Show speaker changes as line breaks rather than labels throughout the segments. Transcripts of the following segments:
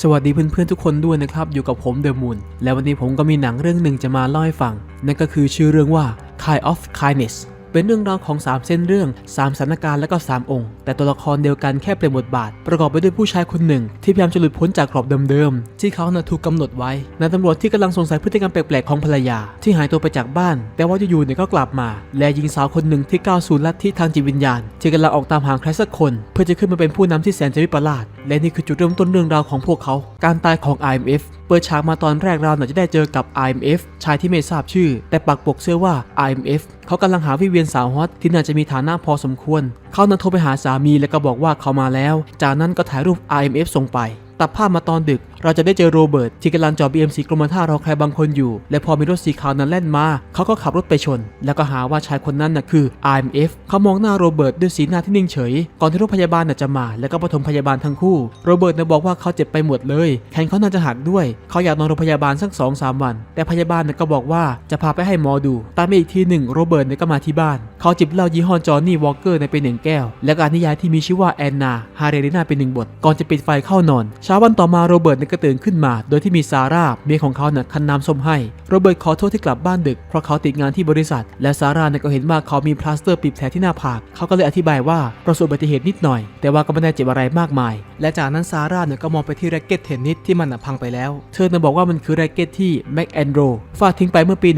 สวัสดีเพื่อนๆทุกคนด้วยนะครับ อยู่กับผมเดอะมูนและวันนี้ผมก็มีหนังเรื่องหนึ่งจะมาเล่าให้ฟัง นั่นก็คือชื่อเรื่องว่า Kind of Kindness เป็นเรื่องราวของ 3 เส้นเรื่อง 3สถานการณ์และก็ 3 องค์ แต่ตัวละครเดียวกันแค่เปลี่ยนบทบาท ประกอบไปด้วยผู้ชายคนหนึ่ง ที่พยายามจะหลุดพ้นจากกรอบเดิมๆ ที่เขาน่ะถูกกำหนดไว้นายตำรวจที่กำลังสงสัยพฤติกรรมแปลกๆของภรรยา ที่หายตัวไปจากบ้าน แต่ว่าอยู่ๆเนี่ยก็กลับมา และหญิงสาวคนหนึ่งที่ก้าวสู่ลัทธิทางจิตวิญญาณ ที่กำลังออกตามหาใครสักคน เพื่อจะขึ้นมาเป็นผู้นำที่แสนจะวิปลาสและนี่คือจุดเริ่มต้นเรื่องราวของพวกเขา การตายของ IMF ปิดฉากมาตอนแรกเราหน่อยจะได้เจอกับ IMF ชายที่ไม่ทราบชื่อ แต่ปักปกเสื้อว่า IMF เขากำลังหาวิเวียนสาวฮอตที่น่าจะมีฐานะพอสมควร เขานั้นโทรไปหาสามีแล้วก็บอกว่าเขามาแล้ว จากนั้นก็ถ่ายรูป IMF ส่งไป ตัดภาพมาตอนดึก เราจะได้เจอโรเบิร์ตที่กำลังจอด BM สีกรมท่ารอใครบางคนอยู่ และพอมีรถสีขาวนั้นแล่นมา เขาก็ขับรถไปชน แล้วก็หาว่าชายคนนั้นน่ะคือ IMF เขามองหน้าโรเบิร์ตด้วยสีหน้าที่นิ่งเฉย ก่อนที่รถพยาบาลน่ะจะมา แล้วก็ปฐมพยาบาลทั้งคู่ โรเบิร์ตน่ะบอกว่าเขาเจ็บไปหมดเลย แขนเขาน่าจะหักด้วย เขาอยากนอนโรงพยาบาลสัก2อสวัน แต่พยาบาลน่ะก็บอกว่าจะพาไปให้หมอดู ตามมาอีกทีหนึ่งโรเบิร์ตเนี่ยก็มาที่บ้าน เขาจิบเหล้ายี่ห้อจอห์นนี่วอลเกอร์ในเป็นหนึ่งแก้ว และการนิยายที่มีชื่อว่าแอนนาฮาเรลินาเป็นหนึ่งบท ก่อนจะปิดไฟเข้านอนเช้าวันต่อมาโรเบิร์ตเนี่ก็ตื่นขึ้นมา โดยที่มีซาร่าเมียของเขาเนี่ยคันน้ำส้มให้ โรเบิร์ตขอโทษที่กลับบ้านดึก เพราะเขาติดงานที่บริษัท และซาร่าเนี่ยก็เห็นว่าเขามีพลาสเตอร์ปิดแผลที่หน้าผาก เขาก็เลยอธิบายว่าประสบอุบัติเหตุนิดหน่อย แต่ว่าก็ไม่ได้เจ็บอะไรมากมาย และจากนั้นซาร่าเนี่ยก็มองไปที่แร็กเก็ตเทนนิสที่มันน่ะพังไปแล้ว เธอเนี่ยบอกว่ามันคือแร็กเก็ตที่แม็กแอนโดรฟาดทิ้งไปเมื่อปี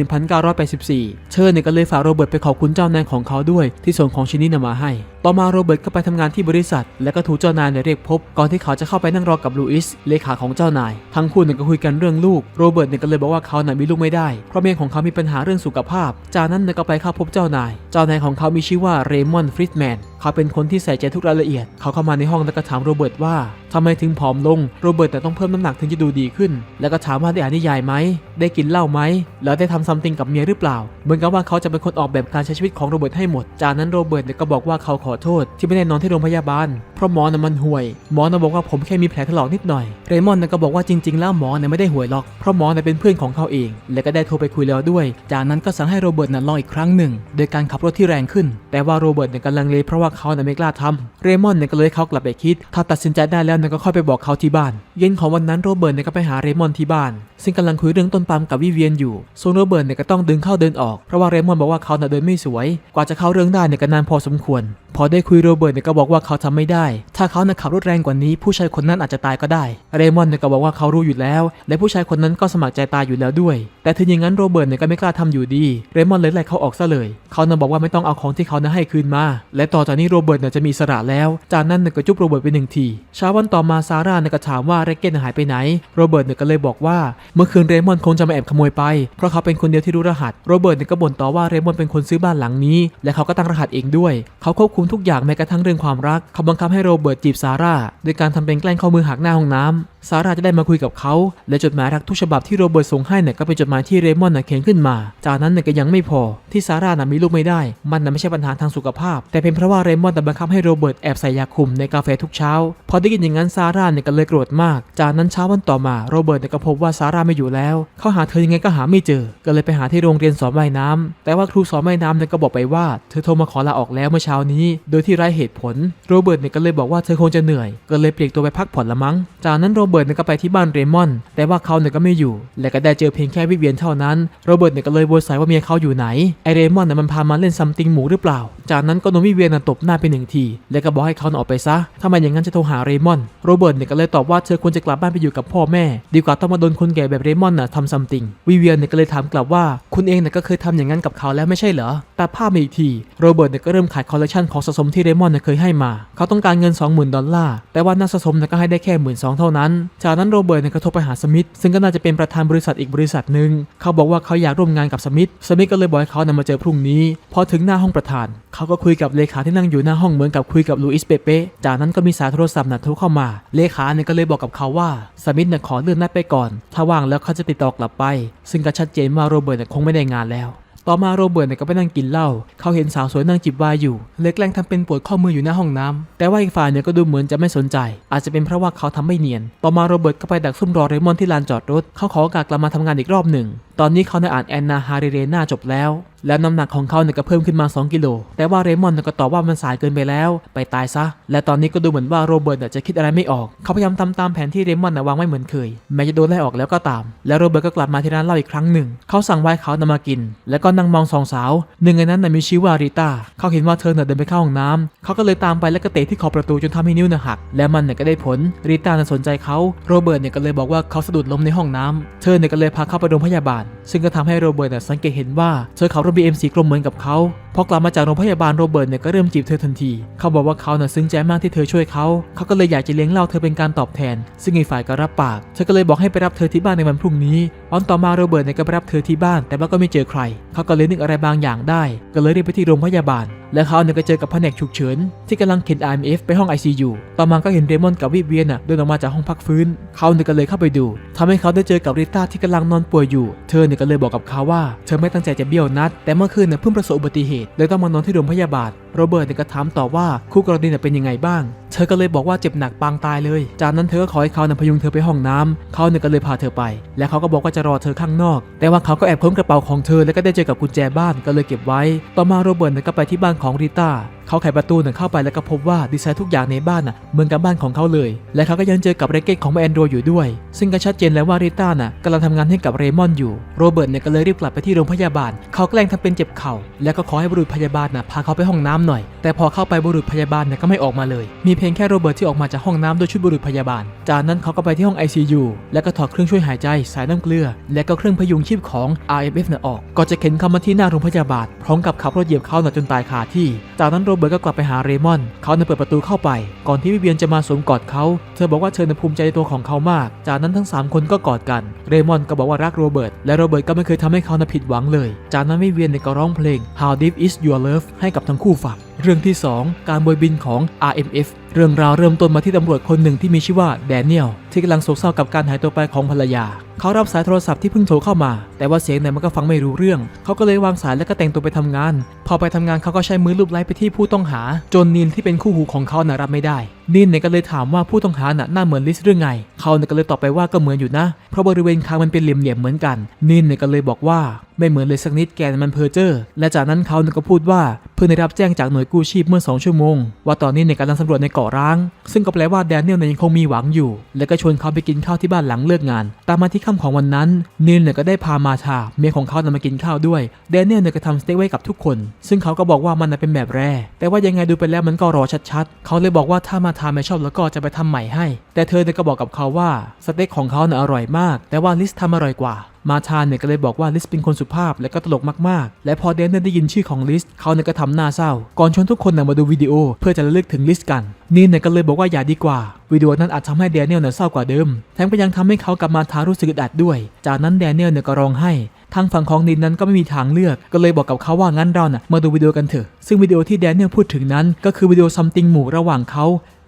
1984 เธอเนี่ยก็เลยฝากโรเบิร์ตไปขอบคุณเจ้านายของเขาด้วย ที่ส่งของชิ้นนี้นำมาให้ ต่อมาโรเบิร์ตก็ไปทำงานที่บริษัท และก็ถูกเจ้านายเรียกพบ ก่อนที่เขาจะเข้าไปนั่งรอกับลูอิสเลขาของเจ้านาย ทั้งคู่เนี่ยก็คุยกันเรื่องลูกโรเบิร์ตเนี่ยก็เลยบอกว่าเขาน่ะมีลูกไม่ได้ เพราะเมียของเขามีปัญหาเรื่องสุขภาพ จากนั้นเนี่ยก็ไปเข้าพบเจ้านาย เจ้านายของเขามีชื่อว่าเรมอนฟริดแมนเขาเป็นคนที่ใส่ใจทุกรายละเอียด เขาเข้ามาในห้องแล้วก็ถามโรเบิร์ตว่าทำไมถึงผอมลงโรเบิร์ตแต่ต้องเพิ่มน้ำหนักถึงจะดูดีขึ้น แล้วก็ถามว่าได้อ่านนิยายไหม ได้กินเหล้าไหม แล้วได้ทำซัมติงกับเมียหรือเปล่า เหมือนกับว่าเขาจะเป็นคนออกแบบการใช้ชีวิตของโรเบิร์ตให้หมด จากนั้นโรเบิร์ตก็บอกว่าเขาขอโทษที่ไม่ได้นอนที่โรงพยาบาล เพราะหมอน่ะมันห่วย หมอน่ะบอกว่าผมแค่มีแผลถลอกนิดหน่อย เรมอนน่ะก็บอกว่าจริงๆ แล้วหมอน่ะไม่ได้ห่วยหรอก เพราะหมอน่ะเป็นเพื่อนของเขาเอง และก็ได้โทรไปคุยแล้วด้วย จากนั้นก็สั่งให้โรเบิร์ตน่ะลองอีกครั้งหนึ่ง โดยการขับรถที่แรงขึ้น แต่ว่าโรเบิร์ตเนี่ยกำลังเลเพราะว่าเขาน่ะไม่กล้าทำเรมอนเนี่ยก็เลยเขากลับไปคิด ถ้าตัดสินใจได้แล้วเนี่ยก็ค่อยไปบอกเขาที่บ้าน เย็นของวันนั้นโรเบิร์ตเนี่ยก็ไปหาเรมอนที่บ้าน ซึ่งกำลังคุยเรื่องต้นปามกับวิเวียนอยู่ส่วนโรเบิร์ตเนี่ยก็ต้องดินเข้าเดินออกเพราะว่าเรมอนบอกว่าเขาน่ะเดินไม่สวย กว่าจะเข้าเรื่องได้เนี่ยก็นานพอสมควร พอได้คุยโรเบิร์ตเนี่ยก็บอกว่าเขาทำไม่ได้ ถ้าเขาน่ะขับรถแรงกว่านี้ ผู้ชายคนนั้นอาจจะตายก็ได้ เรมอนเนี่ยก็บอกว่าเขารู้อยู่แล้ว และผู้ชายคนนั้นก็สมัครใจตายอยู่แล้วด้วย แต่ถึงอย่างนั้นโรเบิร์ตเนี่ยก็ไม่กล้าทำอยู่ดี เรมอนเลยไล่เขาออกซะเลย เขาน่ะบอกว่าไม่ต้องเอาของที่เขาน่ะให้คืนมา และต่อจากนี้โรเบิร์ตเนี่ยจะมีสระแล้ว จากนั้นเนี่ยก็จุ๊บโรเบิร์ตไปหนึ่งทีเช้าวันต่อมาซาร่าเนี่ยก็ถามว่าเรเกนหายไปไหน โรเบิร์ตเนี่ยก็เลยบอกว่า เมื่อคืนเรมอนคงจะมาแอบขโมยไป เพราะเขาเป็นคนเดียวที่รู้รหัส โรเบิร์ตเนี่ยก็บ่นต่อว่าเรมอนเป็นคนซื้อบ้านหลังนี้ และเขาก็ตั้งรหัสเองด้วย เขาควบคุมทุกอย่างแม้กระทั่งเรื่องความรักเขาบังคับให้โรเบิร์ตจีบซาร่าโดยการทำเป็นแกล้งเข้ามือหักหน้าห้องน้ำซาร่าจะได้มาคุยกับเขาและจดหมายรักทุกฉบับที่โรเบิร์ตส่งให้เนี่ยก็เป็นจดหมายที่เรมอนน่ะเขียนขึ้นมา จากนั้นเนี่ยก็ยังไม่พอที่ซาร่าน่ะมีลูกไม่ได้ มันน่ะไม่ใช่ปัญหาทางสุขภาพ แต่เป็นเพราะว่าเรมอนน่ะบังคับให้โรเบิร์ตแอบใส่ยาคุมในกาแฟทุกเช้า พอได้ยินอย่างนั้นซาร่าเนี่ยก็เลยโกรธมาก จากนั้นเช้าวันต่อมาโรเบิร์ตเนี่ยก็พบว่าซาร่าไม่อยู่แล้วเขาหาเธอยังไงก็หาไม่เจอ ก็เลยไปหาที่โรงเรียนสอนว่ายน้ำแต่ว่าครูสอนว่ายน้ำเนี่ยก็บอกไปว่า เธอโทรมาขอลาออกแล้วเมื่อเช้านี้โดยที่ไร้เหตุผลโรเบิร์ตเนี่ยก็เลยบอกว่าเธอคงจะเหนื่อย ก็เลยเปลีกตัวไปพักผ่อนละมั้ง จากนั้นโรเบิร์ตเนี่ยก็ไปที่บ้านเรมอน แต่ว่าเขาเนี่ยก็ไม่อยู่ และก็ได้เจอเพียงแค่วิเวียนเท่านั้น โรเบิร์ตเนี่ยก็เลยโวยใส่ว่าเมียเขาอยู่ไหน ไอเรมอนเนี่ยมันพามาเล่นซัมติงหมูหรือเปล่า จากนั้นก็โนวิเวียนตบหน้าไปหนึ่งที แล้วก็บอกให้เขาออกไปซะถ้าไมอย่างนั้นจะโทรหาเรมอน โรเบิร์ตเนี่ยก็เลยตอบว่าเธอควรจะกลับบ้านไปอยู่กับพ่อแม่ ดีกว่าต้องมาโดนคนแก่แบบเรมอนน่ะทำซัมติงวิเวียนเนี่ยก็เลยถามกลับว่าคุณเองเนี่ยก็เคยทำอย่างนั้นกับเขาแล้วไม่ใช่เหรอแต่ภาพมาอีกทีโรเบิร์ตเนี่ยก็เริ่มขายคอลเลคชันของสะสมที่เรมอนเนี่ยเคยให้มา เขาต้องการเงิน 20,000 ดอลลาร์ แต่ว่านักสะสมเนี่ยก็ให้ได้แค่หมื่นสองเท่านั้น จากนั้นโรเบิร์ตเนี่ยก็โทรไปหาสมิธซึ่งก็น่าจะเป็นประธานบริษัทอีกบริษัทหนึ่งเขาบอกว่าเขาอยากร่วมงานกับสมิธสมิธก็เลยบอกให้เขาเนี่ยมาเจอพรุ่งนี้ พอถึงหน้าห้องประธาน เขาก็คุยกับเลขาที่นั่งอยู่หน้าห้องเหมือนกับคุยกับลูอิสเปเป้จากนั้นก็มีสายโทรศัพท์น่ะโทรเข้ามา เลขาเนี่ยก็เลยบอกกับเขาว่าสมิธเนี่ยขอเลื่อนนัดไปก่อน ถ้าว่างแล้วเขาจะติดต่อกลับไป ซึ่งก็ชัดเจนว่าโรเบิร์ตเนี่ยคงไม่ได้งานแล้ว ต่อมาโรเบิร์ตเนี่ยก็ไปนั่งกินเหล้าเขาเห็นสาวสวยนั่งจิบวายอยู่เลยแกล้งทำเป็นปวดข้อมืออยู่หน้าห้องน้ำแต่ว่าอีกฝ่ายเนี่ยก็ดูเหมือนจะไม่สนใจ อาจจะเป็นเพราะว่าเขาทำไม่เนียน ต่อมาโรเบิร์ตก็ไปดักซุ่มรอเรมอนที่ลานจอดรถเขาขอโอกาสกลับมาทำงานอีกรอบหนึ่งตอนนี้เขาได้อ่านแอนนาฮาริเรนาจบแล้ว แล้วน้ำหนักของเขาเนี่ยก็เพิ่มขึ้นมา 2 กิโล แต่ว่าเรมอนเนยก็ตอบว่ามันสายเกินไปแล้ว ไปตายซะ และตอนนี้ก็ดูเหมือนว่าโรเบิร์ตเนจะคิดอะไรไม่ออก เขาพยายามทำตามแผนที่เรมอนน่ะวางไว้เหมือนเคย แม้จะโดนไล่ออกแล้วก็ตาม แล้วโรเบิร์ตก็กลับมาที่ร้านเหล้าอีกครั้งหนึ่ง เขาสั่งไวน์เขานำมากิน แล้วก็นั่งมองสองสาว หนึ่งในนั้นน่ะมีชื่อว่าริต้า เขาเห็นว่าเธอเนี่ยเดินไปเข้าห้องน้ำเขาก็เลยตามไปแล้วก็เตะที่ขอบประตูจนทำให้นิ้วเนี่ยหัก และมันเนี่ยก็ได้ผล ริต้าน่ะสนใจเขา โรเบิร์ตเนี่ยก็เลยบอกว่าเขาสะดุดล้มในห้องน้ำเธอเนี่ยก็เลยพาเขาไปโรงพยาบาลซึ่งก็ทำให้โรเบิร์ตน่ะสังเกตเห็นว่าเธอขับรถบีเอ็มสีกรมเหมือนกับเขา พอกลับมาจากโรงพยาบาลโรเบิร์ตเนี่ยก็เริ่มจีบเธอทันที เขาบอกว่าเขาน่ะซึ้งใจมากที่เธอช่วยเขา เขาก็เลยอยากจะเลี้ยงเล้าเธอเป็นการตอบแทน ซึ่งอีกฝ่ายก็รับปาก เธอก็เลยบอกให้ไปรับเธอที่บ้านในวันพรุ่งนี้วันต่อมาโรเบิร์ตเนี่ยก็ไปรับเธอที่บ้าน แต่ว่าก็ไม่เจอใคร เขาก็เลยนึกอะไรบางอย่างได้ ก็เลยรีบไปที่โรงพยาบาล และเขาเนี่ยก็เจอกับแผนกฉุกเฉินที่กำลังเข็น IMF ไปห้อง ICU ต่อมาก็เห็นเรมอนกับวิเวียนน่ะเดินออกมาจากห้องพักฟื้น เขาเนี่ยก็เลยเข้าไปดูทำให้เขาได้เจอกับริต้าที่กำลังนอนป่วยอยู่ เธอเนี่ยก็เลยบอกกับเขาว่า เธอไม่ตั้งใจจะเบี้ยวนัด แต่เมื่อคืนเนี่ยเพิ่งประสบอุบัติเหตุเลยต้องมานอนที่โรงพยาบาล โรเบิร์ตเนี่ยก็ถามต่อว่าคู่กรณีเป็นยังไงบ้าง เธอก็เลยบอกว่าเจ็บหนักปางตายเลย จากนั้นเธอก็ขอให้เขานี่ยพยุงเธอไปห้องน้ำเขาเนี่ยก็เลยพาเธอไป และเขาก็บอกว่าจะรอเธอข้างนอก แต่ว่าเขาก็แอบค้นกระเป๋าของเธอ แล้วก็ได้เจอกับกุญแจบ้านก็เลยเก็บไว้ ต่อมาโรเบิร์ตเนี่ยก็ไปที่บ้านของริต้าเขาไขประตูเนี่ยเข้าไปแล้วก็พบว่าดีไซน์ทุกอย่างในบ้านน่ะเหมือนกับบ้านของเขาเลย และเขาก็ยังเจอกับแร็กเก็ตของแอนโดรอยู่ด้วย ซึ่งก็ชัดเจนแล้วว่าริต้าน่ะกำลังทำงานให้กับเรมอนอยู่ โรเบิร์ตเนี่ยก็เลยรีบกลับไปที่โรงพยาบาล เขาแกล้งทำเป็นเจ็บเข่า แล้วก็ขอให้บุรุษพยาบาลน่ะพาเขาไปห้องน้ำหน่อย แต่พอเข้าไปบุรุษพยาบาลเนี่ยก็ไม่ออกมาเลย มีเพียงแค่โรเบิร์ตที่ออกมาจากห้องน้ำโดยชุดบุรุษพยาบาล จากนั้นเขาก็ไปที่ห้อง ICU แล้วก็ถอดเครื่องช่วยหายใจ สายน้ำเกลือ และก็เครื่องพยุงชีพของ RMF น่ะออก ก็จะเข็นเขามาที่หน้าโรงพยาบาลพร้อมกับขับรถเหยียบเขาน่ะจนตายคาที่ จากนั้นโรเบิร์ตก็กลับไปหาเรมอน เขาเนี่ยเปิดประตูเข้าไป ก่อนที่วิเวียนจะมาสวมกอดเขา เธอบอกว่าเธอเนี่ยภูมิใจในตัวของเขามาก จากนั้นทั้ง 3 คนก็กอดกัน เรมอนก็บอกว่ารักโรเบิร์ต และโรเบิร์ตก็ไม่เคยทำให้เขาน่ะผิดหวังเลย จากนั้นวิเวียนเนี่ยก็ร้องเพลง How Deep Is Your Love ให้กับทั้งคู่ฟังเรื่องที่ 2 การบวยบินของ RMF เรื่องราวเริ่มต้นมาที่ตำรวจคนหนึ่งที่มีชื่อว่าแดเนียลที่กำลังโศกเศร้ากับการหายตัวไปของภรรยา เขารับสายโทรศัพท์ที่เพิ่งโทรเข้ามา แต่ว่าเสียงเนี่ยมันก็ฟังไม่รู้เรื่อง เขาก็เลยวางสายแล้วก็แต่งตัวไปทำงาน พอไปทำงานเขาก็ใช้มือลูบไล้ไปที่ผู้ต้องหา จนนินที่เป็นคู่หูของเขาน่ะรับไม่ได้ นินเนี่ยก็เลยถามว่าผู้ต้องหาน่ะหน้าเหมือนลิสหรือไง เขาเนี่ยก็เลยตอบไปว่าก็เหมือนอยู่นะ เพราะบริเวณคางมันเป็นเหลี่ยมๆเหมือนกัน นินเนี่ยก็เลยบอกว่าไม่เหมือนเลยสักนิดแกน่มันเพอเจอร์และจากนั้นเขาเนี่ยก็พูดว่าเพิ่งได้รับแจ้งจากหน่วยกู้ชีพเมื่อ 2 ชั่วโมง ว่าตอนนี้ในยกำลังสำรวจในเกาะร้าง ซึ่งก็แปลว่าแดเนียลเนี่ยยังคงมีหวังอยู่ และก็ชวนเขาไปกินข้าวที่บ้านหลังเลิกงาน ตามมาที่ค่ำของวันนั้นนิลเนี่ยก็ได้พามาชาเมียของเขานำมากินข้าวด้วยแดเนียลเนี่ยก็ทำสเต็กไว้กับทุกคน ซึ่งเขาก็บอกว่ามันเป็นแบบแร่แต่ว่ายังไงดูไปแล้วมันก็รอชัดๆ เขาเลยบอกว่าถ้ามาทาไม่ชอบแล้วก็จะไปทำใหม่ให้ แต่เธอเนี่ยก็บอกกับเขาว่าสเต็กของเขาเนี่ยอร่อยมาก แต่ว่าลิสทำอร่อยกว่ามาชาเนี่ยก็เลยบอกว่าลิสเป็นคนสุภาพและก็ตลกมากๆ และพอเดนเนี่ยได้ยินชื่อของลิสเขาเนี่ยก็ทำหน้าเศร้า ก่อนชวนทุกคนเนี่ยมาดูวิดีโอเพื่อจะระลึกถึงลิสกันนีนเนี่ยก็เลยบอกว่าอย่าดีกว่า วิดีโอนั้นอาจทำให้แดเนียลเนี่ยเศร้ากว่าเดิม แถมก็ยังทำให้เขากับมาทารู้สึกอึดอัดด้วย จากนั้นแดเนียลเนี่ยก็ร้องไห้ ทางฝั่งของนินนั้นก็ไม่มีทางเลือก ก็เลยบอกกับเขาว่างั้นเราน่ะมาดูวิดีโอกันเถอะ ซึ่งวิดีโอที่แดเนียลพูดถึงนั้น ก็คือวิดีโอซัมติงหมู่ระหว่างเขา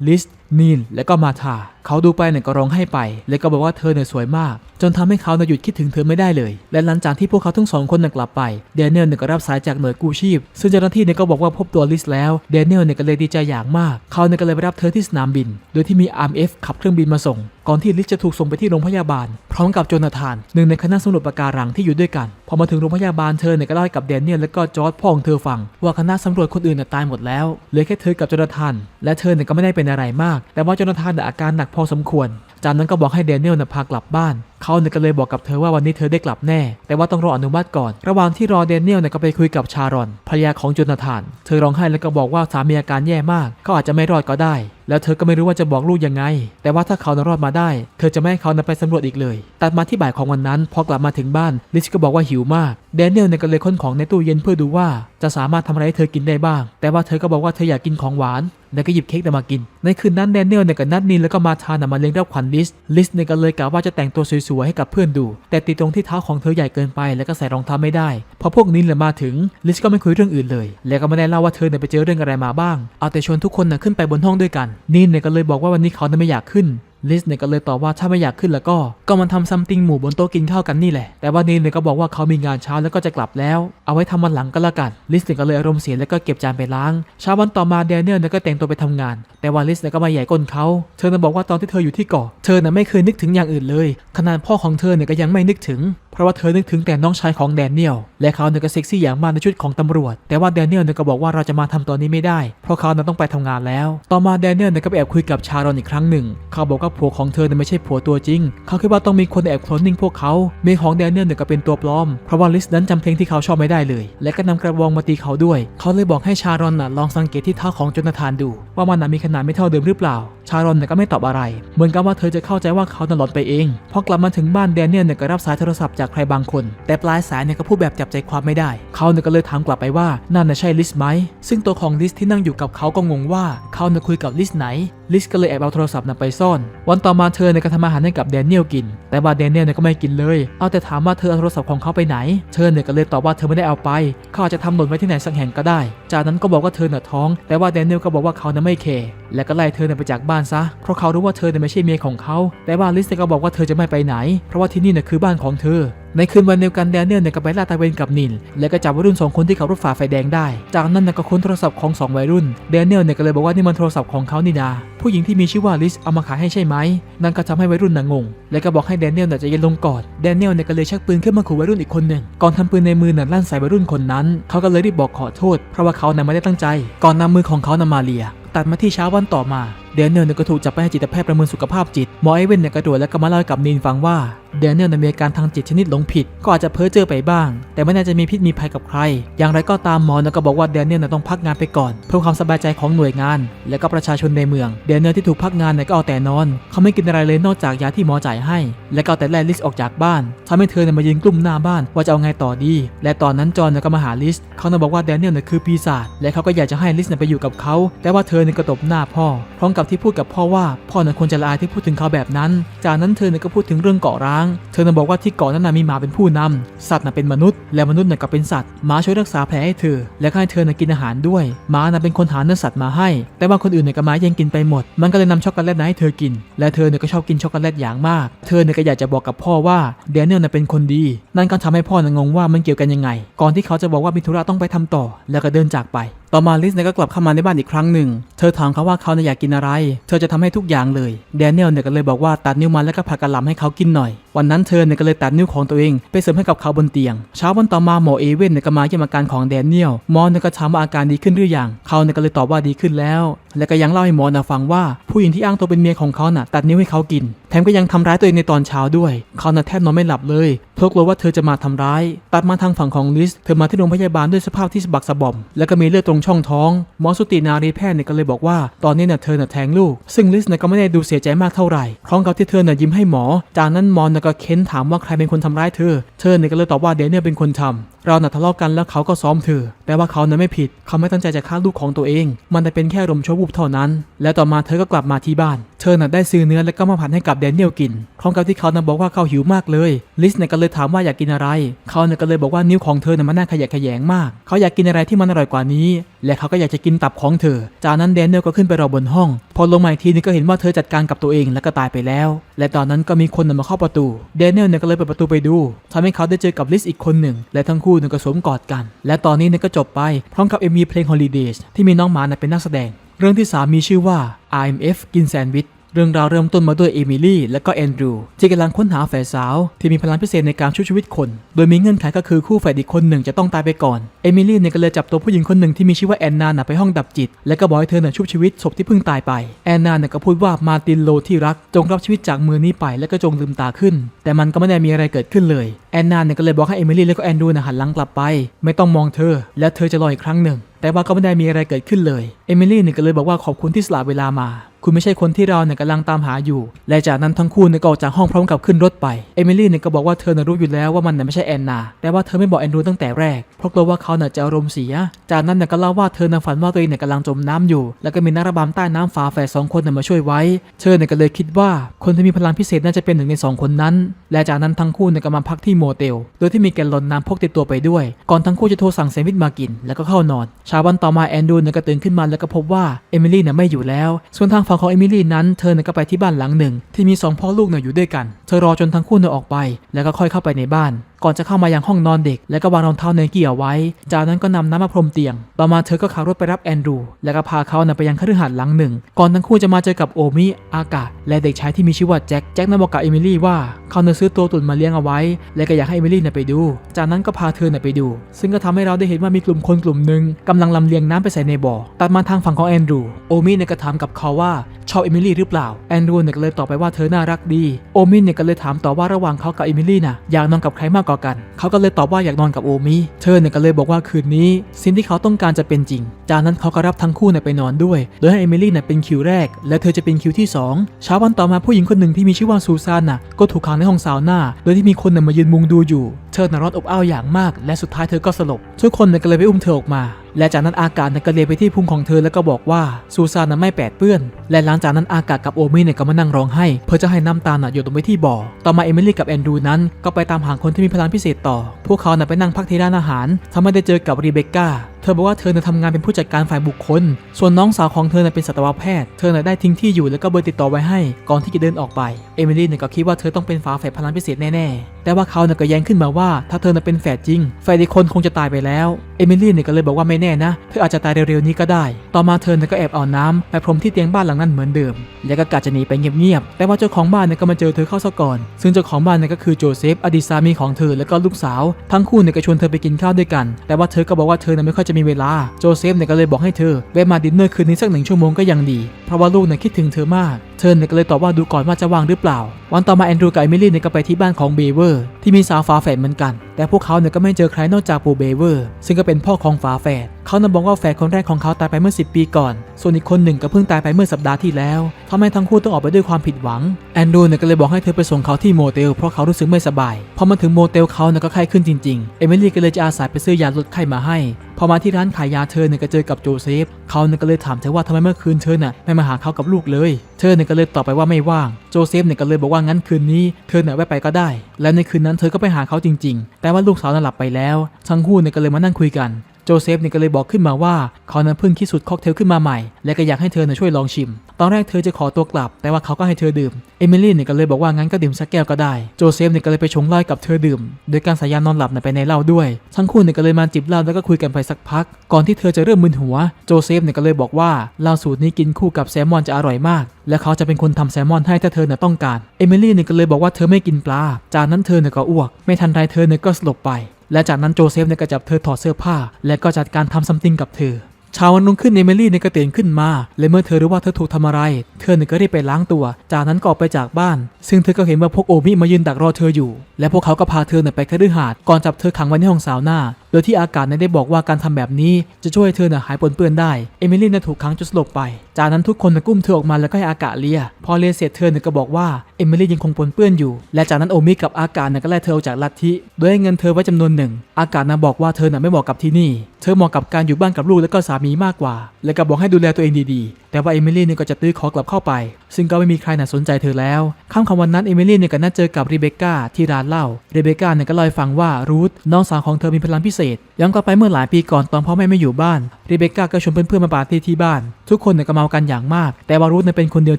ลิสนีนและก็มาธาเขาดูไปเนี่ยก็ร้องไห้ไป และก็บอกว่าเธอเนี่ยสวยมาก จนทำให้เขาเนี่ยหยุดคิดถึงเธอไม่ได้เลย และหลังจากที่พวกเขาทั้งสองคนเนี่ยกลับไปเดนเนียลเนี่ยก็รับสายจากหน่วยกู้ชีพ ซึ่งเจ้าหน้าที่เนี่ยก็บอกว่าพบตัวลิสแล้วเดนเนียลเนี่ยก็เลยดีใจอย่างมากเขาเนี่ยก็เลยไปรับเธอที่สนามบิน โดยที่มี RMF ขับเครื่องบินมาส่ง ก่อนที่ลิซจะถูกส่งไปที่โรงพยาบาล พร้อมกับโจนาธาน หนึ่งในคณะสำรวจปะการังที่อยู่ด้วยกัน พอมาถึงโรงพยาบาลเธอเนี่ยก็เล่าให้กับแดเนียลและก็จอร์ดพ่อของเธอฟัง ว่าคณะสำรวจคนอื่นน่ะตายหมดแล้วเหลือแค่เธอกับโจนาธานและเธอเนี่ยก็ไม่ได้เป็นอะไรมาก แต่ว่าโจนาธานอาการหนักพอสมควร จากนั้นก็บอกให้แดเนียลน่ะพากลับบ้าน เขาเนี่ยก็เลยบอกกับเธอว่าวันนี้เธอได้กลับแน่ แต่ว่าต้องรออนุมัติก่อน ระหว่างที่รอแดเนลเนี่ยก็ไปคุยกับชารอนภรรยาของโจนาธาน เธอร้องไห้แล้วก็บอกว่าสามีอาการแย่มากเขาอาจจะไม่รอดก็ได้ แล้วเธอก็ไม่รู้ว่าจะบอกลูกยังไง แต่ว่าถ้าเขาน่ะรอดมาได้ เธอจะไม่ให้เขานไปสำรวจอีกเลย ตัดมาที่บ่ายของวันนั้น พอกลับมาถึงบ้าน ลิซก็บอกว่าหิวมากแดเนลเนี่ยก็เลยค้นของในตู้เย็นเพื่อดูว่า จะสามารถทำอะไรให้เธอกินได้บ้าง แต่ว่าเธอก็บอกว่าเธออยากกินของหวาน แล้วก็หยิบเค้กมากิน ในคืนนั้นแดเนียลเนี่ยกับนัดนินแล้วก็มาทานมาเลี้ยงรับขวัญลิสลิสเนี่ยก็เลยกะว่าจะแต่งตัวสวยๆให้กับเพื่อนดู แต่ติดตรงที่เท้าของเธอใหญ่เกินไป แล้วก็ใส่รองเท้าไม่ได้ พอพวกนินเลยมาถึงลิสก็ไม่คุยเรื่องอื่นเลย แล้วก็ไม่ได้เล่าว่าเธอเนี่ยไปเจอเรื่องอะไรมาบ้าง เอาแต่ชวนทุกคนน่ยขึ้นไปบนห้องด้วยกันนินเนี่ยก็เลยบอกว่าวันนี้เขาเนี่ยไม่อยากขึ้น ลิสเนี่ยก็เลยตอบว่าถ้าไม่อยากขึ้นแล้วก็ ก็มันทำซัมติงหมู่บนโต๊ะกินข้าวกันนี่แหละ แต่ว่านีนเนี่ยก็บอกว่าเขามีงานเช้าแล้วก็จะกลับแล้ว เอาไว้ทำวันหลังก็แล้วกัน ลิสเนี่ยก็เลยอารมณ์เสียแล้วก็เก็บจานไปล้างเช้าวันต่อมาแดเนียลเนี่ยก็แต่งตัวไปทำงาน แต่ว่าลิสเนี่ยก็มาใหญ่ก้นเขา เธอเนี่ยบอกว่าตอนที่เธออยู่ที่เกาะ เธอเนี่ยไม่เคยนึกถึงอย่างอื่นเลย ขนาดพ่อของเธอเนี่ยก็ยังไม่นึกถึง เพราะว่าเธอนึกถึงแต่น้องชายของแดเนียลและเขาเนี่ยก็เซ็กซี่อย่างมากในชุดของตำรวจ แต่ว่าแดเนียลเนี่ยก็บอกว่าเราจะมาทำตอนนี้ไม่ได้ เพราะเขาเนี่ยต้องไปทำงานแล้ว ต่อมาแดเนียลเนี่ยก็ไปแอบคุยกับชารอนอีกครั้งหนึ่ง เขาบอกว่าผัวของเธอเนี่ยไม่ใช่ผัวตัวจริง เขาคิดว่าต้องมีคนแอบโคลนนิ่งพวกเขาเมียของแดเนียลเนี่ยก็เป็นตัวปลอม เพราะว่าลิสนั้นจำเพลงที่เขาชอบไม่ได้เลย และก็นำกระบองมาตีเขาด้วย เขาเลยบอกให้ชารอนน่ะลองสังเกตที่เท้าของจนาธานดู ว่ามันน่ะมีขนาดไม่เท่าเดิมหรือเปล่า ชารอนเนี่ยก็ไม่ตอบอะไร เหมือนกับว่าเธอจะเข้าใจว่าเขาหลอนไปเองพอกลับมาถึงบ้านแดเนียลเนี่ยก็รับสายโทรศัพท์จากใครบางคน แต่ปลายสายเนี่ยก็พูดแบบจับใจความไม่ได้ เขาเนี่ยก็เลยถามกลับไปว่านั่นน่ะใช่ลิสไหม ซึ่งตัวของลิสที่นั่งอยู่กับเขาก็งงว่าเขาเนี่ยคุยกับลิสไหน ลิสก็เลยแอบเอาโทรศัพท์นะไปซ่อน วันต่อมาเธอเนี่ยก็ทำอาหารให้กับแดเนียลกิน แต่ว่าแดเนียลเนี่ยก็ไม่กินเลย เอาแต่ถามว่าเธอเอาโทรศัพท์ของเขาไปไหน เธอเนี่ยก็เลยตอบว่าเธอไม่ได้เอาไป เขาอาจจะทำหล่นไว้ที่ไหนสักแห่งก็ได้ จากนั้นก็บอกว่าเธอเนี่ยท้อง แต่ว่าแดเนียลก็บอกว่าเขาเนี่ยไม่แคและก็ไล่เธอเนี่ยไปจากบ้านซะ เพราะเขารู้ว่าเธอเนี่ยไม่ใช่เมียของเขา แต่ว่าลิสก็บอกว่าเธอจะไม่ไปไหน เพราะว่าที่นี่เนี่ยคือบ้านของเธอ ในคืนวันเดียวกันแดเนียลเนี่ยก็ไปล่าตระเวนกับนิน และก็จับวัยรุ่นสองคนที่ขับรถฝ่าไฟแดงได้ จากนั้นนก็ค้นโทรศัพท์ของสองวัยรุ่นแดเนียลเนี่ยก็เลยบอกว่านี่มันโทรศัพท์ของเขานี่นาผู้หญิงที่มีชื่อว่าลิสเอามาขายให้ใช่ไหมนั่นก็ทำให้วัยรุ่นน่ะงง และก็บอกให้แดเนียลน่ะใจะเย็นลงก่อนแดเนียลเนี่ยก็เลยชักปืนขึ้นมาขู่วัยรุ่นอีกคนหนึ่งก่อนทำปืนในมือน่ะลั่นใส่วัยรุ่นคนนั้น เขาก็เลยรีบบอกขอโทษ เพราะว่าเขาน่ะไม่ได้ตั้งใจ ก่อนนำมือของเขานำมาเลียตัดมาที่เช้าวันต่อมาเดนเนลเนี่ยก็ถูกจับไปให้จิตแพทย์ประเมินสุขภาพจิตหมอไอเวนเนี่ยกระโดดแล้วก็มาเล่ากับนีนฟังว่า เดนเนลเนี่ยมีอาการทางจิตชนิดหลงผิด ก็อาจจะเพ้อเจอไปบ้าง แต่ไม่น่าจะมีพิษมีภัยกับใคร อย่างไรก็ตามหมอเนี่ยก็บอกว่าเดนเนลเนี่ยต้องพักงานไปก่อน เพื่อความสบายใจของหน่วยงาน และก็ประชาชนในเมืองเดนเนลที่ถูกพักงานเนี่ยก็เอาแต่นอน เขาไม่กินอะไรเลยนอกจากยาที่หมอจ่ายให้ และก็เอาแต่ไล่ลิสออกจากบ้านทำให้เธอเนี่ยมายืนกลุ่มหน้าบ้านว่าจะเอาไงต่อดี และตอนนั้นจอห์นเนี่ยก็มาหาลิสเขาเนี่ยบอกว่าแดเนียลเนี่ยคือปีศาจและเขาก็อยากจะให้ลิสเนี่ยไปอยู่กับเขา แต่ว่าเธอเนี่ยก็ตบหน้าพ่อ พร้อมกับที่พูดกับพ่อว่าพ่อเนี่ยควรจะละอายที่พูดถึงเขาแบบนั้น จากนั้นเธอเนี่ยก็พูดถึงเรื่องเกาะร้างเธอนำบอกว่าที่เกาะนั้นมีหมาเป็นผู้นำสัตว์น่ะเป็นมนุษย์ และมนุษย์เนี่ยก็เป็นสัตว์หมาช่วยรักษาแผลให้เธอ และให้เธอเนี่ยกินอาหารด้วยหมาน่ะเป็นคนหาเนื้อสัตว์มาให้ แต่ว่าคนอื่นเนี่ยก็มาแย่งกินไปหมด มันก็เลยนำช็อกโกแลตมาให้เธอกิน และเธอเนี่ยก็ชอบกินช็อกโกแลตอย่างมาก เธอเนี่ยก็อยากจะบอกกับพ่อว่าแดนเนียลเนี่ยเป็นคนดี นั่นก็ทำให้พ่อเนี่ยงงว่ามันเกี่ยวกันยังไง ก่อนที่เขาจะบอกว่ามีธุระต้องไปทำต่อ แล้วก็เดินจากไปต่อมาลิสเนี่ยก็กลับเข้ามาในบ้านอีกครั้งหนึ่ง เธอถามเขาว่าเขาเนี่ยอยากกินอะไร เธอจะทำให้ทุกอย่างเลย แดเนียลเนี่ยก็เลยบอกว่าตัดนิ้วมันแล้วก็ผักกะหล่ำให้เขากินหน่อย วันนั้นเธอเนี่ยก็เลยตัดนิ้วของตัวเอง ไปเสริมให้กับเขาบนเตียง เช้าวันต่อมาหมอเอเว่นเนี่ยก็มาเยี่ยมอาการของแดเนียล หมอเนี่ยก็ถามว่าอาการดีขึ้นหรือยัง เขาเนี่ยก็เลยตอบว่าดีขึ้นแล้ว และก็ยังเล่าให้หมอนะฟังว่าผู้หญิงที่อ้างตัวเป็นเมียของเขาน่ะตัดนิ้วให้เขากิน แถมก็ยังทำร้ายตัวเองในตอนเช้าด้วย เขาน่ะแทบนอนไม่หลับเลยเพราะกลัวว่าเธอจะมาทำร้าย ตัดมาทางฝั่งของลิส เธอมาที่โรงพยาบาลด้วยสภาพที่สะบักสะบอม แล้วก็มีเลือดตรงช่องท้อง หมอสุตินารีแพทย์เนี่ยก็เลยบอกว่า ตอนนี้เนี่ยเธอน่ะแทงลูก ซึ่งลิสเนี่ยก็ไม่ได้ดูเสียใจมากเท่าไหร่พร้อมกับที่เธอน่ะยิ้มให้หมอ จากนั้นหมอเนี่ยก็เค้นถามว่าใครเป็นคนทำร้ายเธอ เธอเนี่ยก็เลยตอบว่าเดนเนี่ยเป็นคนทำเราน่ะทะเลาะกันแล้วเขาก็ซ้อมเธอ แต่ว่าเขาน่ะไม่ผิด เขาไม่ตั้งใจจะฆ่าลูกของตัวเอง มันแต่เป็นแค่ลมชั่ววูบเท่านั้น แล้วต่อมาเธอก็กลับมาที่บ้าน เธอน่ะได้ซื้อเนื้อแล้วก็มาผัดให้กับแดเนียลกิน พร้อมกับที่เขาน่ะบอกว่าเขาหิวมากเลย ลิสเนี่ยก็เลยถามว่าอยากกินอะไร เขาเนี่ยก็เลยบอกว่านิ้วของเธอน่ะมันน่าขยะแขยงมาก เขาอยากกินอะไรที่มันอร่อยกว่านี้ และเขาก็อยากจะกินตับของเธอ จากนั้นแดเนียลก็ขึ้นไปรอบนห้อง พอลงมาอีกทีนึงก็เห็นว่าเธอจัดการกับตัวเองแล้วก็ตายไปแล้ว และตอนนั้นก็มีคนน่ะมาเข้าประตู แดเนียลเนี่ยก็เลยเปิดประตูไปดูทำให้เขาได้เจอกับลิสอีกคนหนึ่ง และทั้งคู่เนี่ยก็สวมกอดกัน และตอนนี้เนี่ยก็จบไปพร้อมกับ MV เพลง Holidays ที่มีน้องหมาน่ะเป็นนักแสดง เรื่องที่ 3 มีชื่อว่า IMF กินแซนด์วิช เรื่องราวเริ่มต้นมาด้วยเอมิลี่และก็แอนดรูที่กำลังค้นหาแฝดสาว ที่มีพลังพิเศษในการช่วยชีวิตคน โดยมีเงื่อนไขก็คือคู่แฝดอีกคนหนึ่งจะต้องตายไปก่อน เอมิลี่เนี่ยก็เลยจับตัวผู้หญิงคนหนึ่งที่มีชื่อว่าแอนนาน่ะไปห้องดับจิต และก็บอกให้เธอน่ะชุบชีวิตศพที่เพิ่งตายไป แอนนาเนี่ยก็พูดว่ามาร์ตินโลที่รักจงรับชีวิตจากมือนี้ไปและก็จงลืมตาขึ้น แต่มันก็ไม่ได้มีอะไรเกิดขึ้นเลยแอนนาเนี่ยก็เลยบอกให้เอมิลี่และก็แอนดรูน่ะหันหลังกลับไป ไม่ต้องมองเธอ และเธอจะรออีกครั้งหนึ่งแต่ว่าก็ไม่ได้มีอะไรเกิดขึ้นเลย เอมิลี่เนี่ยก็เลยบอกว่าขอบคุณที่สละเวลามา คุณไม่ใช่คนที่เราเนี่ยกำลังตามหาอยู่ และจากนั้นทั้งคู่เนี่ยก็ออกจากห้องพร้อมกับขึ้นรถไปเอมิลี่เนี่ยก็บอกว่าเธอน่ะรู้อยู่แล้วว่ามันน่ะไม่ใช่แอนนา แต่ว่าเธอไม่บอกแอนดรูตั้งแต่แรก เพราะกลัวว่าเขาน่ะจะอารมณ์เสีย จากนั้นเนี่ยก็เล่าว่าเธอน่ะฝันว่าตัวเองเนี่ยกำลังจมน้ำอยู่ แล้วก็มีนักระบำใต้น้ำฝาแฝดสองคนน่ะมาช่วยไว้ เธอเนี่ยก็เลยคิดว่าคนที่มีพลังพิเศษน่าจะเป็นหนึ่งในสองคนนั้น และจากนั้นทั้งคู่เนี่ยก็มาพักที่โมเตล โดยที่มีแกลลอนน้ำพกติดตัวไปด้วย ก่อนทั้งคู่จะโทรสั่งแซนด์วิชมากิน แล้วก็เข้านอนเช้าวันต่อมาแอนดรูเนี่ยก็ตื่นขึ้นมาแล้วก็พบว่าเอมิลี่เนี่ยไม่อยู่แล้ว ส่วนทางฝังของเอมิลี่นั้นเธอเนี่ยก็ไปที่บ้านหลังหนึ่ง ที่มีสองพ่อลูกเนี่ยอยู่ด้วยกัน เธอรอจนทั้งคู่เนี่ยออกไป แล้วก็ค่อยเข้าไปในบ้านก่อนจะเข้ามายังห้องนอนเด็ก และก็วางรองเท้าไนกี้เอาไว้ จากนั้นก็นำน้ำมาพรมเตียง ต่อมาเธอก็ขับรถไปรับแอนดรู และก็พาเขานไปยังคฤหาสน์หลังหนึ่ง ก่อนทั้งคู่จะมาเจอกับโอมิอากาและเด็กชายที่มีชื่อว่าแจ็ค แจ็คนั้นบอกกับเอมิลี่ว่าเขาเนะซื้อตัวตุ่นมาเลี้ยงเอาไว้ และก็อยากให้เอมิลี่นะไปดู จากนั้นก็พาเธอนะไปดู ซึ่งก็ทำให้เราได้เห็นว่ามีกลุ่มคนกลุ่มหนึ่งกำลังลำเลียงน้ำไปใส่ในบ่อ ตัดมาทางฝั่งของแอนดรู โอมิเนี่ยก็ถามกับเขาว่าชอบเอมิลี่หรือเปล่า แอนดรูเนี่ยก็เลยตอบไปว่าเธอน่ารักดี โอมิเนี่ยก็เลยถามต่อว่าระหว่างเขากับเอมิลี่น่ะอยากนอนกับใครมากกว่ากัน เขาก็เลยตอบว่าอยากนอนกับโอมิ เธอเนี่ยก็เลยบอกว่าคืนนี้ สิ่งที่เขาต้องการจะเป็นจริง จากนั้นเขาก็รับทั้งคู่เนี่ยไปนอนด้วย โดยให้เอมิลี่เนี่ยเป็นคิวแรก และเธอจะเป็นคิวที่สองเช้าวันต่อมาผู้หญิงคนหนึ่งที่มีชื่อว่าซูซานน่ะก็ถูกขังในห้องซาวน่า โดยที่มีคนเนี่ยมายืนมุงดูอยู่ เธอน่ยร้อนอบอ้าวอย่างมาก และสุดท้ายเธอก็สลบ ทุกคนเนี่ยก็เลยไปอุ้มเธอออกมา และจากนั้นอากาศก็เลยไปที่พุงของเธอแล้วก็บอกว่าซูซานนั้นไม่แปดเปื้อน และหลังจากนั้นอากาศกับโอมิเนี่ยก็มานั่งร้องไห้เพื่อจะให้น้ำตาน่ะหยดลงไปที่บ่อ ต่อมาเอมิลี่กับแอนดรูนั้นก็ไปตามหาคนที่มีพลังพิเศษต่อ พวกเขาน่ะไปนั่งพักที่ร้านอาหารทำให้ได้เจอกับรีเบคก้า ธอบอกว่าเธอน่ะทำงานเป็นผู้จัดการฝ่ายบุคคล ส่วนน้องสาวของเธอน่ะเป็นสัตวแพทย์ เธอน่ะได้ทิ้งที่อยู่แล้วก็เบอร์ติดต่อไว้ให้ ก่อนที่จะเดินออกไป เอมิลี่เนี่ยก็คิดว่าเธอต้องเป็นฝาแฝดพลังพิเศษแน่ๆ แต่ว่าเขาเนี่ยก็แย้งขึ้นมาว่า ถ้าเธอน่ะเป็นแฝดจริง แฝดอีกคนคงจะตายไปแล้ว เอมิลี่เนี่ยก็เลยบอกว่าไม่แน่นะ เธออาจจะตายเร็วๆนี้ก็ได้ ต่อมาเธอเนี่ยก็แอบเอาน้ำไปพรมที่เตียงบ้านหลังนั้นเหมือนเดิม แล้วก็กะจะหนีไปเงียบๆ แต่ว่าเจ้าของบ้านเนี่ยก็มาเจอเธอเข้าซะก่อน ซึ่งเจ้าของบ้านเนี่ยก็คือโจเซฟ อดีตสามีของเธอ และก็ลูกสาว ทั้งคู่เนี่ยก็ชวนเธอไปกินข้าวด้วยกัน แต่ว่าเธอก็บอกว่าเธอเนี่ยไม่ค่อยจะมีเวลา โจเซฟเนี่ยก็เลยบอกให้เธอแวะมาดินเนอร์คืนนี้สักหนึ่งชั่วโมงก็ยังดี เพราะว่าลูกเนี่ยคิดถึงเธอมากเธอเนี่ยก็เลยตอบว่าดูก่อนว่าจะว่างหรือเปล่า วันต่อมาแอนดรูกับเอมิลี่เนี่ยก็ไปที่บ้านของเบเวอร์ที่มีสาวฝาแฝดเหมือนกัน แต่พวกเขาเนี่ยก็ไม่เจอใครนอกจากปู่เบเวอร์ซึ่งก็เป็นพ่อของฝาแฝดเขานั้นบอกว่าแฝดคนแรกของเขาตายไปเมื่อ 10 ปีก่อน ส่วนอีกคนหนึ่งก็เพิ่งตายไปเมื่อสัปดาห์ที่แล้วทำให้ทั้งคู่ต้องออกไปด้วยความผิดหวังแอนดรูเนี่ยก็เลยบอกให้เธอไปส่งเขาที่โมเตลเพราะเขารู้สึกไม่สบายพอมาถึงโมเตลเขาเนี่ยก็ไข้ขึ้นจริงๆเอมิลี่ก็เลยจะอาสาไปซื้อยาลดไข้มาให้พอมาที่ร้านขายยาเธอเนี่ยก็เจอกับโจเซฟเขาเนี่ยก็เลยถามเธอว่าทำไมเมื่อคืนเธอน่ะไม่มาหาเขากับลูกเลย เธอเนี่ยก็เลยตอบไปว่าไม่ว่าง โจเซฟเนี่ยก็เลยบอกว่างั้นคืนนี้เธอเนี่ยแวะไปก็ได้ และในคืนนั้นเธอก็ไปหาเขาจริง ๆ แต่ว่าลูกสาวน่ะหลับไปแล้ว ทั้งคู่เนี่ยก็เลยมานั่งคุยกัน โจเซฟเนี่ยก็เลยบอกขึ้นมาว่าเขานั้นเพิ่งคิดสูตรค็อกเทลขึ้นมาใหม่ และก็อยากให้เธอเนี่ยช่วยลองชิม ตอนแรกเธอจะขอตัวกลับ แต่ว่าเขาก็ให้เธอดื่ม เอมิลี่เนี่ยก็เลยบอกว่างั้นก็ดื่มสักแก้วก็ได้ โจเซฟเนี่ยก็เลยไปชงเหล้ากับเธอดื่ม โดยการส่ยานอนหลับน่ะไปในเหล้าด้วย ทั้งคู่เนี่ยก็เลยมาจิบเหล้าแล้วก็คุยกันไปสักพัก ก่อนที่เธอจะเริ่มมึนหัว โจเซฟเนี่ยก็เลยบอกว่าเหล้าสูตรนี้กินคู่กับแซลมอนจะอร่อยมาก และเขาจะเป็นคนทำแซลมอนให้ถ้าเธอเนี่ยต้องการ เอมิลี่เนี่ยก็เลยบอกว่าเธอไม่กินปลา จากนั้นเธอเนี่ยก็อ้วก ไม่ทันไรเธอเนี่ยก็สลบไป และจากนั้นโจเซฟเนี่ยก็จับเธอถอดเสื้อผ้า และก็จัดการทำซัมติงกับเธอเช้าวันนุ่งขึ้นเอมิลี่เนี่ยก็ตื่นขึ้นมา และเมื่อเธอรู้ว่าเธอถูกทำอะไร เธอเนี่ยก็รีบไปล้างตัว จากนั้นก็ออกไปจากบ้าน ซึ่งเธอก็เห็นว่าพวกโอมิมายืนดักรอเธออยู่ และพวกเขาก็พาเธอเนี่ยไปคฤหาสน์ก่อนจับเธอขังไว้ในห้องสาวหน้าโดยที่อากาศเนี่ยได้บอกว่าการทำแบบนี้จะช่วยเธอเนี่ยหายปนเปื้อนได้ เอมิลี่เนี่ยถูกขังจนสลบไป จากนั้นทุกคนกุ้มเธอออกมาแล้วก็ให้อากาศเลีย พอเลียเสร็จเธอน่ยก็บอกว่าเอมิลี่ยังคงปนเปื้อนอยู่ และจากนั้นโอมิกับอากาศเนี่ยก็ไล่เธอออกจากลัทธิโดยให้เงินเธอไว้จำนวนหนึ่ง อากาศนะบอกว่าเธอน่ะไม่เหมาะกับที่นี่ เธอเหมาะกับการอยู่บ้านกับลูกและก็สามีมากกว่า และก็บอกให้ดูแลตัวเองดีๆ แต่ว่าเอมิลี่เนี่ยก็จะตื้อขอกลับเข้าไป ซึ่งก็ไม่มีใครน่ะสนใจเธอแล้วค่ำของวันนั้นเอมิลี่เนี่ยก็นัดเจอกับรีเบคก้าที่ร้านเหล้ารีเบคก้าเนี่ยก็เล่าให้ฟังว่ารูธน้องสาวของเธอมีพลังพิเศษย้อนกลับไปเมื่อหลายปีก่อนตอนพ่อแม่ไม่อยู่บ้านรีเบคก้าก็ชวนเพื่อนๆมาปาร์ตี้ที่บ้าน ทุกคนเนี่ยก็เมากันอย่างมาก แต่วารูธเนี่ยเป็นคนเดียว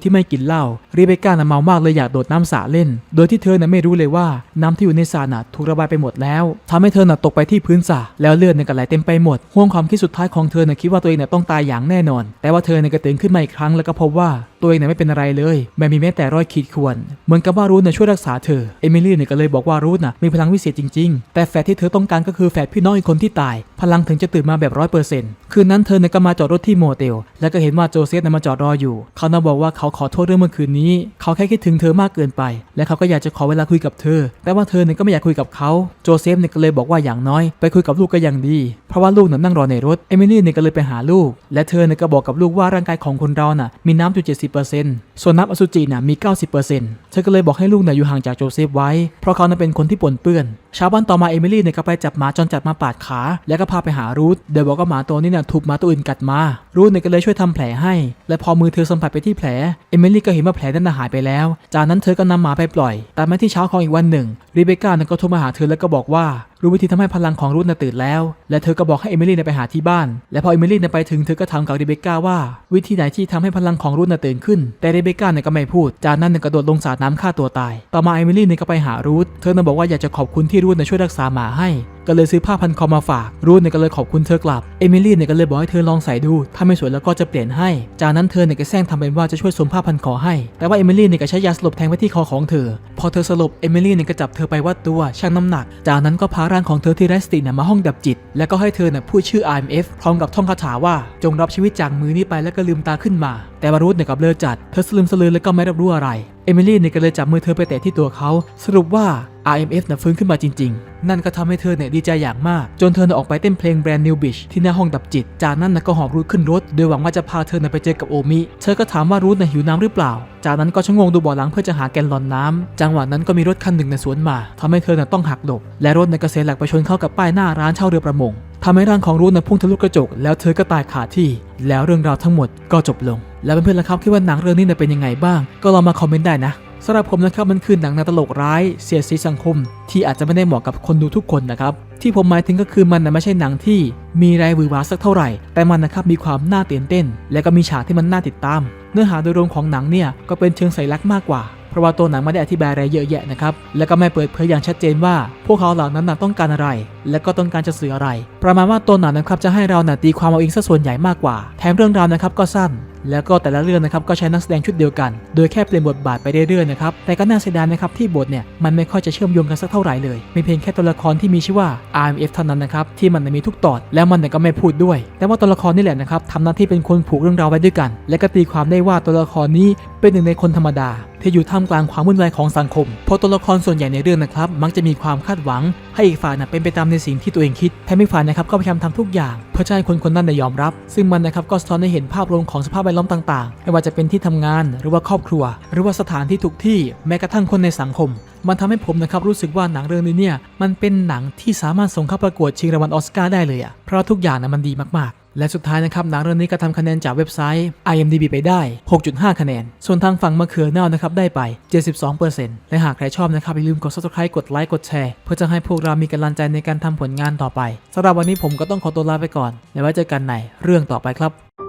ที่ไม่กินเหล้ารีเบคก้าน่ะเมามากเลยอยากโดดน้ำสระเล่น โดยที่เธอน่ะไม่รู้เลยว่าน้ำที่อยู่ในสระน่ะถูกระบายไปหมดแล้วทำให้เธอน่ะตกไปที่พื้นสระแล้วเลือดเนี่ยก็ไหลเต็มไปหมดห่วงความคิดสุดท้ายของเธอน่ะคิดว่าตัวเองเนี่ยต้องตายอย่างแน่นอน แต่ว่าเธอเนี่ยก็ตื่นขึ้นมาอีกครั้งแล้วก็พบว่าตัวเองเนี่ยไม่เป็นอะไรเลยไม่มีแม้แต่รอยขีดข่วนเหมือนกับว่ารูธเนี่ยช่วยรักษาเธอเอมิลี่เนี่ยก็เลยบอกว่ารูธน่ะมีพลังวิเศษจริง ๆ แต่แฝดที่เธอต้องการก็คือแฝดพี่น้องอีกคนที่ตาย พลังถึงจะตื่นมาแบบร้อยเปอร์เซ็นต์คืนนั้นเธอเนี่ยก็มาจอดรถที่โมเตล แล้วก็เห็นว่าโจเซฟเนี่ยมาจอดรออยู่ เขาน่ะบอกว่าเขาขอโทษเรื่องเมื่อคืนนี้ เขาแค่คิดถึงเธอมากเกินไป และเขาก็อยากจะขอเวลาคุยกับเธอ แต่ว่าเธอเนี่ยก็ไม่อยากคุยกับเขา โจเซฟเนี่ยก็เลยบอกว่าอย่างน้อย ไปคุยกับลูกก็ยังดี เพราะว่าลูกน่ะนั่งรอในรถ เอมิลี่เนี่ยก็เลยไปหาลูก และเธอเนี่ยก็บอกกับลูกว่าร่างกายของคนเราน่ะมีน้ำอยู่70%ส่วนน้ำอสุจิน่ะมี 90%เธอก็เลยบอกให้ลูกน่ะอยู่ห่างจากโจเซฟไว้ เพราะเขาน่ะเป็นคนที่ปนเปื้อนเช้าวันต่อมาเอมิลี่เนี่ยก็ไปจับหมาจนจัดมาปาดขาแล้วก็พาไปหารูทโดยบอกว่าหมาตัวนี้เนี่ยถูกหมาตัวอื่นกัดมา รูทเนี่ยก็เลยช่วยทำแผลให้ และพอมือเธอสัมผัสไปที่แผล เอมิลี่ก็เห็นว่าแผลนั้นน่ะหายไปแล้ว จากนั้นเธอก็นำหมาไปปล่อยแต่มาที่เช้าของอีกวันหนึ่งรีเบคก้าเนี่ยก็โทรมาหาเธอแล้วก็บอกว่ารู้วิธีทำให้พลังของรูทน่ะตื่นแล้ว และเธอก็บอกให้เอมิลี่ไปหาที่บ้าน และพอเอมิลี่ไปถึงเธอก็ถามกับเรเบคก้าว่า วิธีไหนที่ทำให้พลังของรูทน่ะตื่นขึ้น แต่เรเบคก้าเนี่ยก็ไม่พูด จากนั้นเนี่ยกระโดดลงสระน้ำฆ่าตัวตาย ต่อมาเอมิลี่เนี่ยก็ไปหารูทเธอน่ะบอกว่าอยากจะขอบคุณที่รูทน่ะช่วยรักษาหมาให้ ก็เลยซื้อผ้าพันคอมาฝาก รูทเนี่ยก็เลยขอบคุณเธอกลับ เอมิลี่เนี่ยก็เลยบอกให้เธอลองใส่ดู ถ้าไม่สวยแล้วก็จะเปลี่ยนให้ จากนั้นเธอเนี่ยก็แซงทำเป็นว่าจะช่วยสวมผ้าพันคอให้ แต่ว่าเอมิลี่เนี่ยก็ใช้ยาสลบแทงไปที่คอของเธอ พอเธอสลบ เอมิลี่เนี่ยก็จับเธอไปวัดตัวชั่งน้ำหนัก จากนั้นก็พาร่างของเธอที่ไร้สตินมาห้องดับจิต แล้วก็ให้เธอพูดชื่อ IMF พร้อมกับท่องคาถาว่าจงรับชีวิตจากมือนี้ไปแล้วก็ลืมตาขึ้นมาแต่วารูธเนี่ยกับเลอจัด เธอสลืมสลือแล้วก็ไม่รับรู้อะไร เอมิลี่เนี่ยก็เลยจับมือเธอไปแตะที่ตัวเขา สรุปว่า IMF น่ะฟื้นขึ้นมาจริง ๆ นั่นก็ทำให้เธอเนี่ยดีใจอย่างมาก จนเธอน่ะออกไปเต้นเพลง Brand New Bitch ที่หน้าห้องดับจิต จากนั้นน่ะก็หอบรูทขึ้นรถ โดยหวังว่าจะพาเธอน่ะไปเจอกับโอมิ เธอก็ถามว่ารูทน่ะหิวน้ำหรือเปล่า จากนั้นก็ชะงงดูบ่อหลังเพื่อจะหาแกนลอนน้ำจังหวะนั้นก็มีรถคันหนึ่งในสวนมาทำให้เธอน่ะต้องหักหลบ และรถน่ะก็เสียหลักไปชนเข้ากับป้ายหน้าร้านเช่าเรือประมง ทำให้ร่างของรูทน่ะพุ่งทะลุกระจก แล้วเธอก็ตายขาดที่ แล้วเรื่องราวทั้งหมดก็จบลง แล้วเพื่อนๆล่ะครับคิดว่าหนังเรื่องนี้เป็นยังไงบ้าง ก็ลองมาคอมเมนต์ได้นะสำหรับผมนะครับมันคือหนังนวตลกร้าย เสียดสีสังคม ที่อาจจะไม่ได้เหมาะกับคนดูทุกคนนะครับ ที่ผมหมายถึงก็คือมันนะไม่ใช่หนังที่มีแรงหวือวาสักเท่าไหร่ แต่มันนะครับมีความน่าตื่นเต้น และก็มีฉากที่มันน่าติดตาม เนื้อหาโดยรวมของหนังเนี่ยก็เป็นเชิงสัญลักมากกว่า ราะว่าตัวหนังไม่ได้อธิบายอะไรเยอะแยะนะครับ และก็ไม่เปิดเผยอย่างชัดเจนว่า พวกเขาเหล่านั้นต้องการอะไร และก็ต้องการจะสื่ออะไร ประมาณว่าตัวหนังนะครับจะให้เราน่ะตีความเอาเองซะส่วนใหญ่มากกว่า แถมเรื่องราวนะครับก็สั้นแล้วก็แต่ละเรื่องนะครับก็ใช้นักแสดงชุดเดียวกัน โดยแค่เปลี่ยนบทบาทไปเรื่อยๆนะครับ แต่ก็น่าเสียดายนะครับที่บทเนี่ยมันไม่ค่อยจะเชื่อมโยงกันสักเท่าไหร่เลย มีเพียงแค่ตัวละครที่มีชื่อว่า RMF เท่านั้นนะครับที่มันมีทุกตอนแล้วมันก็ไม่พูดด้วย แต่ว่าตัวละครนี่แหละนะครับทำหน้าที่เป็นคนผูกเรื่องราวไว้ด้วยกัน และก็ตีความได้ว่าตัวละครนี้เป็นหนึ่งในคนธรรมดาที่อยู่ท่ามกลางความวุ่นวายของสังคมเพราะตัวละครส่วนใหญ่ในเรื่องนะครับ มักจะมีความคาดหวัง ให้อีกฝ่ายนะเป็นไปตามในสิ่งที่ตัวเองคิดแถมอีกฝ่ายนะครับก็พยายามทำทุกอย่าง เพื่อจะให้คนคนนั้นได้ยอมรับ ซึ่งมันนะครับก็สะท้อนให้เห็นภาพรวมของสภาพแวดล้อมต่างๆ ไม่ว่าจะเป็นที่ทำงานหรือว่าครอบครัว หรือว่าสถานที่ทุกที่แม้กระทั่งคนในสังคม มันทำให้ผมนะครับรู้สึกว่าหนังเรื่องนี้เนี่ยมันเป็นหนังที่สามารถส่งเข้าประกวดชิงรางวัลออสการ์ได้เลยอะเพราะทุกอย่างนะมันดีมากๆ และสุดท้ายนะครับหนังเรื่องนี้ก็ทำคะแนนจากเว็บไซต์ IMDb ไปได้ 6.5 คะแนน ส่วนทางฝั่งมะเขือเน่านะครับได้ไป 72%และหากใครชอบนะครับอย่าลืมกด subscribe กดไลค์กดแชร์ เพื่อจะให้พวกเรามีกำลังใจในการทำผลงานต่อไปสำหรับวันนี้ผมก็ต้องขอตัวลาไปก่อนแล้วไว้เจอกันในเรื่องต่อไปครับ